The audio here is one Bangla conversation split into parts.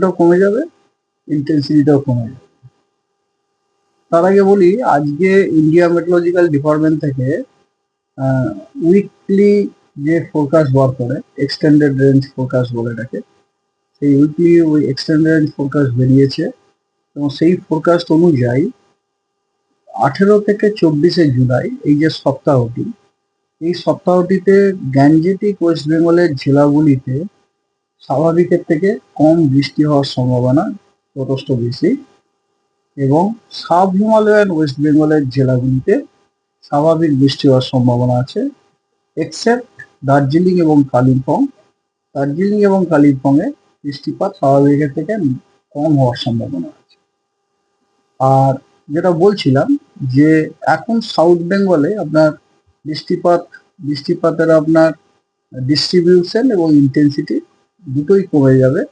ওটাও কমে যাবে ইন্টেন্সিটিটাও কমে যাবে। তার আগে বলি, আজকে ইন্ডিয়া মেট্রোলজিক্যাল ডিপার্টমেন্ট থেকে উইকলি যে ফোরকাস্ট বার করে এক্সটেন্ডেড রেঞ্জ ফোরকাস্ট বলে এটাকে, সেই উইকলি ওই এক্সটেন্ডেড রেঞ্জ ফোরকাস্ট বেরিয়েছে। এবং সেই ফোরকাস্ট অনুযায়ী আঠেরো থেকে চব্বিশে জুলাই, এই যে সপ্তাহটি, এই সপ্তাহটিতে গ্যাঞ্জেটিক ওয়েস্ট বেঙ্গলের জেলাগুলিতে স্বাভাবিকের থেকে কম বৃষ্টি হওয়ার সম্ভাবনা যথেষ্ট বেশি এবং সাব হিমালয়ান ওয়েস্ট বেঙ্গলের জেলাগুলিতে স্বাভাবিক বৃষ্টি হওয়ার সম্ভাবনা আছে এক্সেপ্ট দার্জিলিং এবং কালিম্পং। দার্জিলিং এবং কালিম্পংয়ে বৃষ্টিপাত স্বাভাবিকের থেকে কম হওয়ার সম্ভাবনা আছে। আর যেটা বলছিলাম যে এখন সাউথ বেঙ্গলে আপনার বৃষ্টিপাত, বৃষ্টিপাতের আপনার ডিস্ট্রিবিউশন এবং ইন্টেন্সিটি দুটোই কমে যাবে।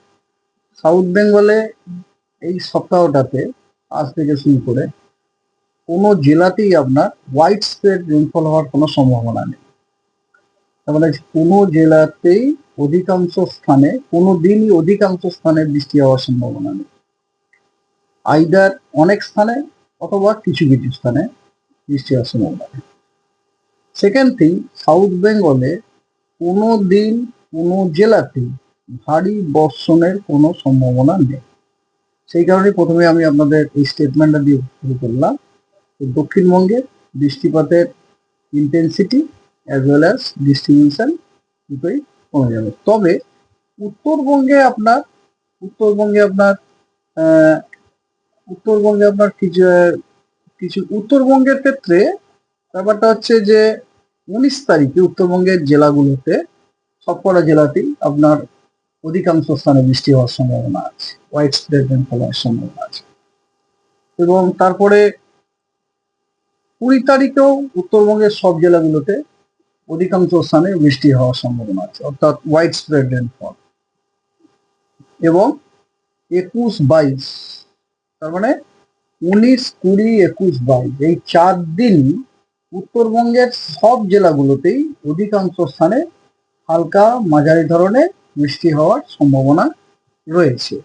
সাউথ বেঙ্গলে এই সপ্তাহটাতে, আজ থেকে শুরু করে, কোনো জেলাতেই আপনার হোয়াইট স্প্রেড রেনফল হওয়ার কোনো সম্ভাবনা নেই। তার মানে কোনো জেলাতেই অধিকাংশ স্থানে, কোনো দিনই অধিকাংশ স্থানে বৃষ্টি হওয়ার সম্ভাবনা নেই। আইদার অনেক স্থানে অথবা কিছু কিছু স্থানে বৃষ্টি হওয়ার সম্ভাবনা নেই। সেকেন্ড থিং সাউথ বেঙ্গলে কোনো দিন কোনো জেলাতেই ভারী বর্ষণের কোনো সম্ভাবনা নেই। সেই কারণে প্রথমে আমি আপনাদের এই স্টেটমেন্টটা দিয়ে শুরু করলাম দক্ষিণবঙ্গে বৃষ্টিপাতের intensity as well as distribution দুটোই কমে যাবে। তবে উত্তরবঙ্গে আপনার উত্তরবঙ্গে আপনার উত্তরবঙ্গে আপনার কিছু কিছু উত্তরবঙ্গের ক্ষেত্রে ব্যাপারটা হচ্ছে যে উনিশ তারিখে উত্তরবঙ্গের জেলাগুলোতে সবকটা জেলাতেই আপনার অধিকাংশ স্থানে বৃষ্টি হওয়ার সম্ভাবনা আছে হোয়াইট স্প্রেড রেনফল হওয়ার সম্ভাবনা আছে। এবং তারপরে কুড়ি তারিখেও উত্তরবঙ্গের সব জেলাগুলোতে অধিকাংশ স্থানে বৃষ্টি হওয়ার সম্ভাবনা আছে, অর্থাৎ হোয়াইট স্প্রেড রেনফল এবং একুশ বাইশ, তার মানে উনিশ, কুড়ি, একুশ, বাইশ, এই চার দিন উত্তরবঙ্গের সব জেলাগুলোতেই অধিকাংশ স্থানে হালকা মাঝারি ধরনের বৃষ্টি হওয়ার সম্ভাবনা রয়েছে।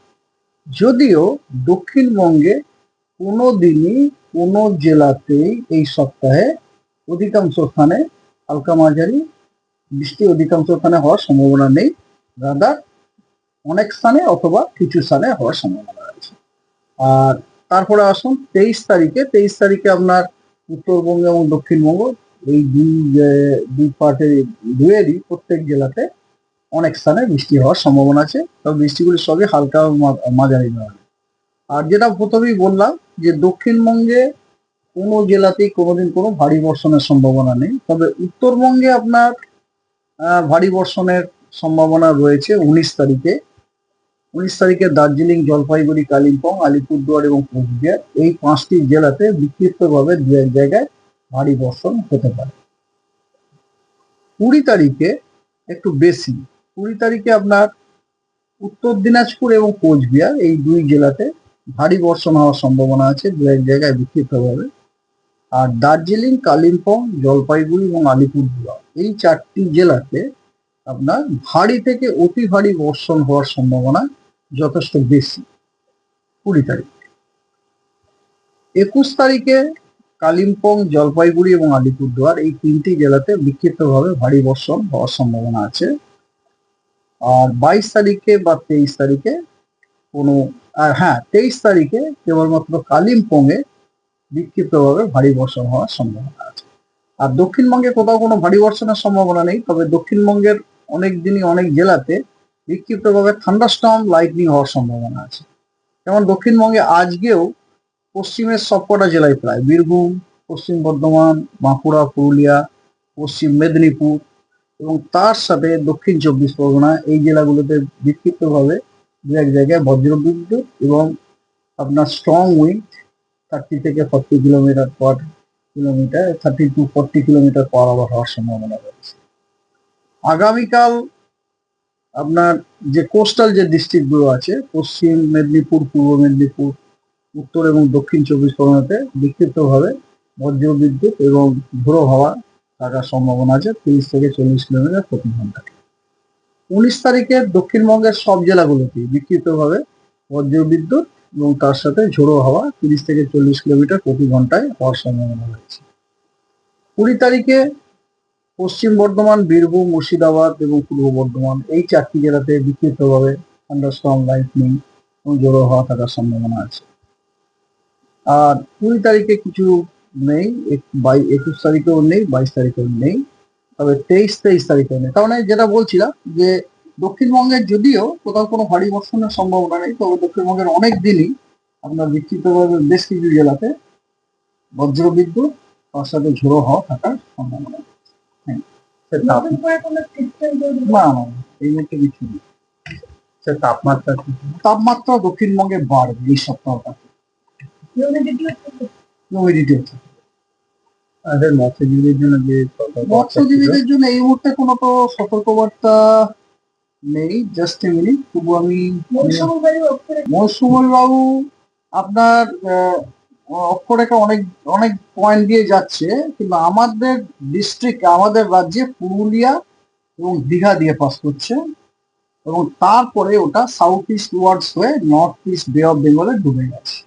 যদিও দক্ষিণবঙ্গে কোনো দিনই কোনো জেলাতেই এই সপ্তাহে অধিকাংশ স্থানে হালকা মাঝারি বৃষ্টি অধিকাংশ স্থানে হওয়ার সম্ভাবনা নেই। রাদার অনেক স্থানে অথবা কিছু স্থানে হওয়ার সম্ভাবনা রয়েছে। আর তারপরে আসুন, তেইশ তারিখে তেইশ তারিখে আপনার উত্তরবঙ্গ এবং দক্ষিণবঙ্গ এই দুই দুই পার্টের দুয়েরই প্রত্যেক জেলাতে অনেক স্থানে বৃষ্টি হওয়ার সম্ভাবনা আছে, তবে বৃষ্টিগুলি সবই হালকা মাঝারি ধরনের। আর যেটা প্রথমেই বললাম যে দক্ষিণবঙ্গে কোনো জেলাতেই কোনোদিন কোনো ভারী বর্ষণের সম্ভাবনা নেই, তবে উত্তরবঙ্গে আপনার ভারী বর্ষণের সম্ভাবনা রয়েছে উনিশ তারিখে। উনিশ তারিখে দার্জিলিং, জলপাইগুড়ি, কালিম্পং, আলিপুরদুয়ার এবং কোচবিহার এই পাঁচটি জেলাতে বিক্ষিপ্তভাবে দু এক জায়গায় ভারী বর্ষণ হতে পারে। কুড়ি তারিখে একটু বেশি কুড়ি তারিখে আপনার উত্তর দিনাজপুর এবং কোচবিহার, এই দুই জেলাতে ভারী বর্ষণ হওয়ার সম্ভাবনা আছে, দু এক জায়গায় বিক্ষিপ্তভাবে। আর দার্জিলিং, কালিম্পং, জলপাইগুড়ি এবং আলিপুরদুয়ার, এই চারটি জেলাতে আপনার ভারী থেকে অতি ভারী বর্ষণ হওয়ার সম্ভাবনা যথেষ্ট বেশি। কুড়ি তারিখ। একুশ তারিখে কালিম্পং, জলপাইগুড়ি এবং আলিপুরদুয়ার এই তিনটি জেলাতে বিক্ষিপ্তভাবে ভারী বর্ষণ হওয়ার সম্ভাবনা আছে। আর বাইশ তারিখে বা তেইশ তারিখে কোনো, আর হ্যাঁ তেইশ তারিখে কেবলমাত্র কালিম্পংয়ে বিক্ষিপ্তভাবে ভারী বর্ষণ হওয়ার সম্ভাবনা আছে। আর দক্ষিণবঙ্গে কোথাও কোনো ভারী বর্ষণের সম্ভাবনা নেই, তবে দক্ষিণবঙ্গের অনেক দিনই অনেক জেলাতে বিক্ষিপ্তভাবে থান্ডারস্টর্ম লাইটনিং হওয়ার সম্ভাবনা আছে। যেমন দক্ষিণবঙ্গে আজকেও পশ্চিমের সবকটা জেলায় প্রায় বীরভূম, পশ্চিম বর্ধমান, বাঁকুড়া, পুরুলিয়া, পশ্চিম মেদিনীপুর এবং তার সাথে দক্ষিণ চব্বিশ পরগনা এই জেলাগুলোতে বিক্ষিপ্তভাবে দু এক জায়গায় বজ্রবিদ্যুৎ এবং আপনার স্ট্রং উইন্ড থার্টি থেকে forty kilometre per kilometre thirty to forty kilometre per আবার হওয়ার সম্ভাবনা রয়েছে। আগামীকাল আপনার যে কোস্টাল যে ডিস্ট্রিক্টগুলো আছে, পশ্চিম মেদিনীপুর, পূর্ব মেদিনীপুর, উত্তর এবং দক্ষিণ চব্বিশ পরগনাতে বিক্ষিপ্তভাবে বজ্রবিদ্যুৎ এবং ঝোড়ো হাওয়া থাকার সম্ভাবনা আছে, তিরিশ থেকে চল্লিশ কিলোমিটার প্রতি ঘণ্টা। উনিশ তারিখে দক্ষিণবঙ্গের সব জেলাগুলোতে বিক্ষিপ্তভাবে বজ্রবিদ্যুৎ এবং তার সাথে ঝোড়ো হাওয়া তিরিশ থেকে চল্লিশ কিলোমিটার প্রতি ঘন্টায় হওয়ার সম্ভাবনা রয়েছে। কুড়ি তারিখে পশ্চিম বর্ধমান, বীরভূম, মুর্শিদাবাদ এবং পূর্ব বর্ধমান এই চারটি জেলাতে বিক্ষিপ্তভাবে থান্ডারস্টর্ম লাইটনিং এবং জোড়ো হাওয়া থাকার সম্ভাবনা আছে। আর কুড়ি তারিখে কিছু নেই বাই একুশ তারিখেও নেই বাইশ তারিখেও নেই তবে তেইশ তেইশ তারিখেও নেই। তার মানে যেটা বলছিলাম যে দক্ষিণবঙ্গের যদিও কোথাও কোনো ভারী বর্ষণের সম্ভাবনা নেই তবে দক্ষিণবঙ্গের অনেক দিনই আপনার বিক্ষিপ্তভাবে বেশ কিছু জেলাতে বজ্রবিদ্যুৎ তার সাথে ঝোড়ো হওয়া থাকার সম্ভাবনা। হ্যাঁ না না এই মুহূর্তে কিছু নেই। তাপমাত্রা তাপমাত্রা দক্ষিণবঙ্গে বাড়বে এই সপ্তাহটা হচ্ছে আমাদের মৎস্যজীবীদের জন্য যে মৎস্যজীবীদের জন্য এই মুহূর্তে কোনো তো সতর্কবার্তা নেই। জাস্ট এ মিনিট তবু আমি মৌসুমি বায়ু অক্ষরে মৌসুমী বাবু আপনার আহ, অক্ষরেখা অনেক অনেক পয়েন্ট দিয়ে যাচ্ছে কিন্তু আমাদের ডিস্ট্রিক্ট আমাদের রাজ্যে পুরুলিয়া এবং দীঘা দিয়ে পাস করছে এবং তারপরে ওটা সাউথ ইস্ট ওয়ার্ডস হয়ে নর্থ ইস্ট বে অফ বেঙ্গলে ডুবে গেছে।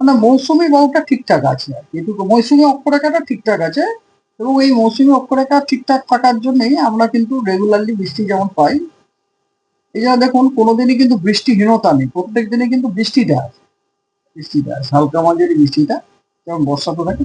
মানে মৌসুমি বাবুটা ঠিকঠাক আছে আর কি। এটুকু মৌসুমি অক্ষরেখাটা ঠিকঠাক আছে এবং এই মৌসুমি অক্ষরেখা ঠিকঠাক থাকার জন্যই আমরা কিন্তু রেগুলারলি বৃষ্টি যেমন পাই, এই জন্য দেখুন কোনোদিনই কিন্তু বৃষ্টিহীনতা নেই, প্রত্যেক দিনে কিন্তু বৃষ্টিটা আছে, বৃষ্টিটা হালকা মাঝারি বৃষ্টিটা, যেমন বর্ষা তো থাকে